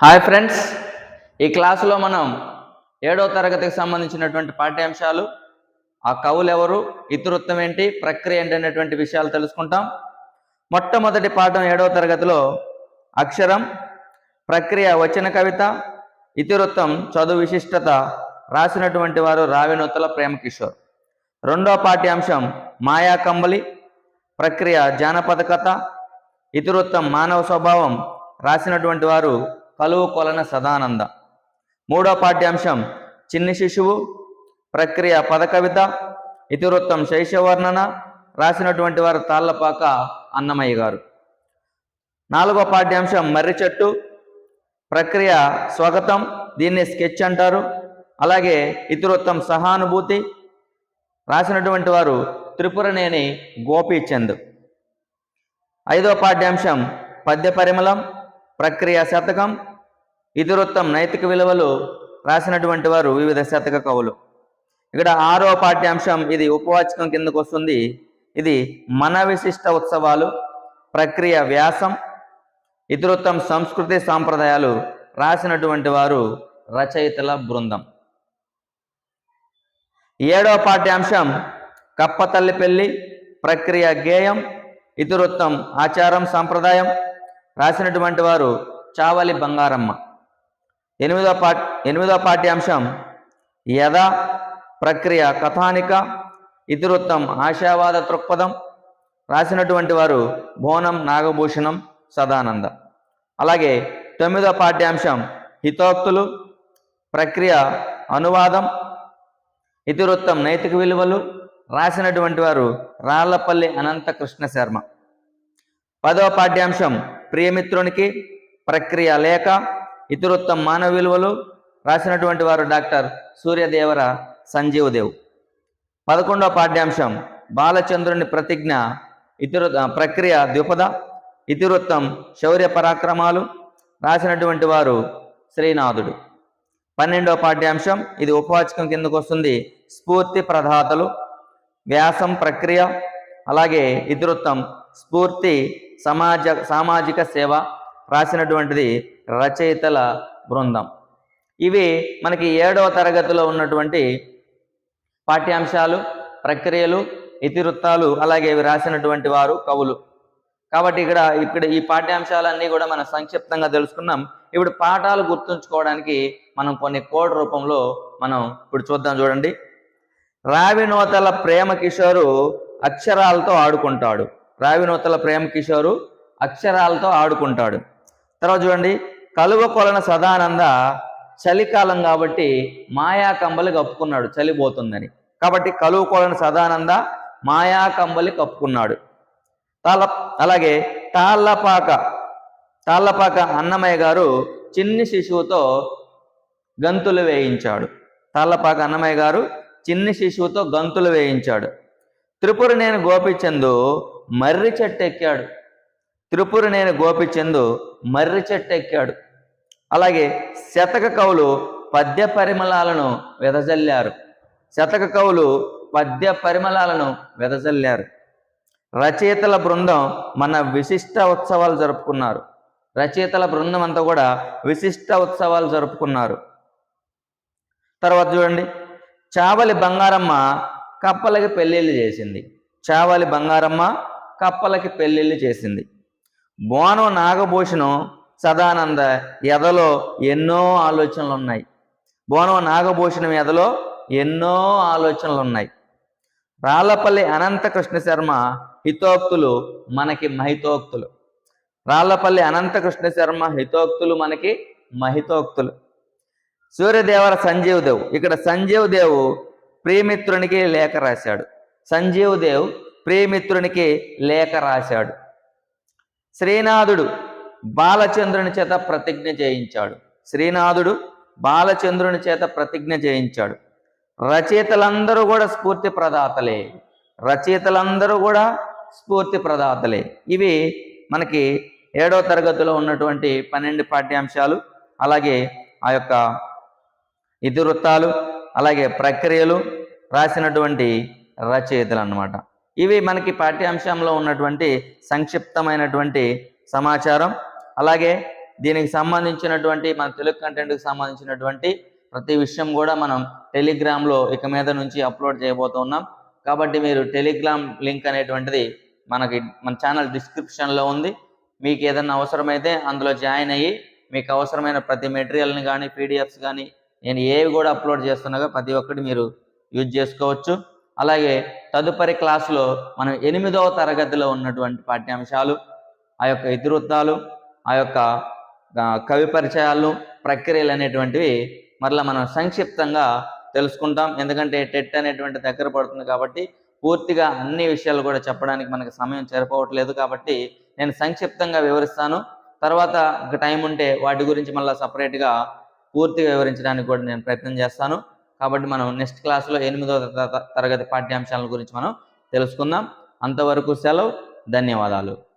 Hi friends ఈ క్లాసులో మనం ఏడవ తరగతికి సంబంధించినటువంటి పాఠ్యాంశాలు ఆ కవులు ఎవరు ఇతివృత్తం ఏంటి ప్రక్రియ ఏంటి అనేటువంటి విషయాలు తెలుసుకుంటాం. మొట్టమొదటి పాఠం ఏడవ తరగతిలో అక్షరం ప్రక్రియ వచన కవిత ఇతివృత్తం చదువు విశిష్టత రాసినటువంటి వారు రావినూతల ప్రేమకిషోర్. రెండో పాఠ్యాంశం మాయా కంబలి ప్రక్రియ జానపద కథ ఇతివృత్తం మానవ స్వభావం రాసినటువంటి వారు కలువు కొలన సదానంద. మూడో పాఠ్యాంశం చిన్ని శిశువు ప్రక్రియ పదకవిత ఇతివృత్తం శైశవర్ణన రాసినటువంటి వారు తాళ్ళపాక అన్నమయ్య గారు. నాలుగో పాఠ్యాంశం మర్రి చెట్టు ప్రక్రియ స్వాగతం దీన్ని స్కెచ్ అంటారు. అలాగే ఇతివృత్తం సహానుభూతి రాసినటువంటి వారు త్రిపురనేని గోపీచంద్. ఐదో పాఠ్యాంశం పద్య పరిమళం ప్రక్రియ శతకం ఇతివృత్తం నైతిక విలువలు రాసినటువంటి వారు వివిధ శతక కవులు. ఇక్కడ ఆరో పాఠ్యాంశం ఇది ఉపవాచకం కిందకు వస్తుంది. ఇది మన విశిష్ట ఉత్సవాలు ప్రక్రియ వ్యాసం ఇతివృత్తం సంస్కృతి సాంప్రదాయాలు రాసినటువంటి వారు రచయితల బృందం. ఏడవ పాఠ్యాంశం కప్పతల్లి పెళ్ళి ప్రక్రియ గేయం ఇతివృత్తం ఆచారం సాంప్రదాయం రాసినటువంటి వారు చావలి బంగారమ్మ. ఎనిమిదో పా ఎనిమిదో పాఠ్యాంశం. యథ ప్రక్రియ కథానిక ఇతివృత్తం ఆశావాద దృక్పథం. రాసినటువంటి వారు బోనం నాగభూషణం సదానంద. అలాగే తొమ్మిదో పాఠ్యాంశం హితోక్తులు ప్రక్రియ అనువాదం ఇతివృత్తం నైతిక విలువలు. రాసినటువంటి వారు రాళ్ళపల్లి అనంత కృష్ణ శర్మ. పదవ పాఠ్యాంశం ప్రియమిత్రునికి ప్రక్రియ లేఖ. ఇతివృత్తం మానవ విలువలు రాసినటువంటి వారు డాక్టర్ సూర్యదేవర సంజీవదేవ్. పదకొండవ పాఠ్యాంశం బాలచంద్రుని ప్రతిజ్ఞ ఇతివృ ప్రక్రియ ద్విపద ఇతివృత్తం శౌర్య పరాక్రమాలు రాసినటువంటి వారు శ్రీనాథుడు. పన్నెండవ పాఠ్యాంశం ఇది ఉపవాచకం కిందకు వస్తుంది స్ఫూర్తి ప్రదాతలు వ్యాసం ప్రక్రియ అలాగే ఇతివృత్తం స్ఫూర్తి సమాజ సామాజిక సేవ రాసినటువంటిది రచయితల బృందం. ఇవి మనకి ఏడవ తరగతిలో ఉన్నటువంటి పాఠ్యాంశాలు ప్రక్రియలు ఇతివృత్తాలు అలాగే ఇవి రాసినటువంటి వారు కవులు. కాబట్టి ఇక్కడ ఇక్కడ ఈ పాఠ్యాంశాలన్నీ కూడా మనం సంక్షిప్తంగా తెలుసుకున్నాం. ఇప్పుడు పాఠాలు గుర్తుంచుకోవడానికి మనం కొన్ని కోడ్ రూపంలో మనం ఇప్పుడు చూద్దాం చూడండి. రావినోతల ప్రేమ కిషోరు అక్షరాలతో ఆడుకుంటాడు. రావినోతల ప్రేమ కిషోరు అక్షరాలతో ఆడుకుంటాడు. తర్వాత చూడండి కలువ కొలన సదానంద చలికాలం కాబట్టి మాయా కంబలి కప్పుకున్నాడు చలిపోతుందని కాబట్టి కలువ కొలన సదానంద మాయా కంబలి కప్పుకున్నాడు. తాళ్ళ అలాగే తాళ్ళపాక తాళ్ళపాక అన్నమయ్య గారు చిన్ని శిశువుతో గంతులు వేయించాడు. తాళ్ళపాక అన్నమయ్య గారు చిన్ని శిశువుతో గంతులు వేయించాడు. త్రిపుర నేను గోపిచందు మర్రి చెట్టు ఎక్కాడు త్రిపుర నేను గోపిచందు మర్రి చెట్టు ఎక్కాడు. అలాగే శతక కవులు పద్య పరిమళాలను వెదజల్లారు. శతక కవులు పద్య పరిమళాలను వెదజల్లారు. రచయితల బృందం మన విశిష్ట ఉత్సవాలు జరుపుకున్నారు. రచయితల బృందం అంతా కూడా విశిష్ట ఉత్సవాలు జరుపుకున్నారు. తర్వాత చూడండి. చావలి బంగారమ్మ కప్పలకి పెళ్ళిళ్ళు చేసింది. చావలి బంగారమ్మ కప్పలకి పెళ్ళిళ్ళు చేసింది. బోనం నాగభూషణం సదానంద ఎదలో ఎన్నో ఆలోచనలు ఉన్నాయి బోనం నాగభూషణం ఎదలో ఎన్నో ఆలోచనలు ఉన్నాయి రాళ్ళపల్లి అనంత కృష్ణ శర్మ హితోక్తులు మనకి మహితోక్తులు. రాళ్ళపల్లి అనంత కృష్ణ శర్మ హితోక్తులు మనకి మహితోక్తులు. సూర్యదేవర సంజీవ్ దేవ్. ఇక్కడ సంజీవ్ దేవ్ ప్రియమిత్రునికి లేఖ రాశాడు. సంజీవ్ దేవ్ ప్రియమిత్రునికి లేఖ రాశాడు. శ్రీనాథుడు బాలచంద్రుని చేత ప్రతిజ్ఞ చేయించాడు. శ్రీనాథుడు బాలచంద్రుని చేత ప్రతిజ్ఞ చేయించాడు. రచయితలందరూ కూడా స్ఫూర్తి ప్రదాతలే. రచయితలందరూ కూడా స్ఫూర్తి ప్రదాతలే. ఇవి మనకి ఏడో తరగతిలో ఉన్నటువంటి పన్నెండు పాఠ్యాంశాలు అలాగే ఆ యొక్క ఇతివృత్తాలు అలాగే ప్రక్రియలు రాసినటువంటి రచయితలు అన్నమాట ఇవి మనకి పాఠ్యాంశంలో ఉన్నటువంటి సంక్షిప్తమైనటువంటి సమాచారం. అలాగే దీనికి సంబంధించినటువంటి మన తెలుగు కంటెంట్కి సంబంధించినటువంటి ప్రతి విషయం కూడా మనం టెలిగ్రామ్లో ఇక మీద నుంచి అప్లోడ్ చేయబోతున్నాం. కాబట్టి మీరు టెలిగ్రామ్ లింక్ అనేటువంటిది మనకి మన ఛానల్ డిస్క్రిప్షన్లో ఉంది. మీకు ఏదైనా అవసరమైతే అందులో జాయిన్ అయ్యి మీకు అవసరమైన ప్రతి మెటీరియల్ని కానీ పీడిఎఫ్స్ కానీ నేను ఏవి కూడా అప్లోడ్ చేస్తున్నాగా ప్రతి ఒక్కటి మీరు యూజ్ చేసుకోవచ్చు. అలాగే తదుపరి క్లాసులో మనం ఎనిమిదవ తరగతిలో ఉన్నటువంటి పాఠ్యాంశాలు ఆ యొక్క ఇతివృత్తాలు ఆ యొక్క కవి పరిచయాలు ప్రక్రియలు అనేటువంటివి మరలా మనం సంక్షిప్తంగా తెలుసుకుంటాం. ఎందుకంటే టెట్ అనేటువంటి దగ్గర పడుతుంది కాబట్టి పూర్తిగా అన్ని విషయాలు కూడా చెప్పడానికి మనకు సమయం సరిపోవట్లేదు కాబట్టి నేను సంక్షిప్తంగా వివరిస్తాను. తర్వాత టైం ఉంటే వాటి గురించి మళ్ళీ సపరేట్గా పూర్తిగా వివరించడానికి కూడా నేను ప్రయత్నం చేస్తాను. కాబట్టి మనం నెక్స్ట్ క్లాస్లో ఎనిమిదవ తరగతి పాఠ్యాంశాల గురించి మనం తెలుసుకుందాం. అంతవరకు సెలవు ధన్యవాదాలు.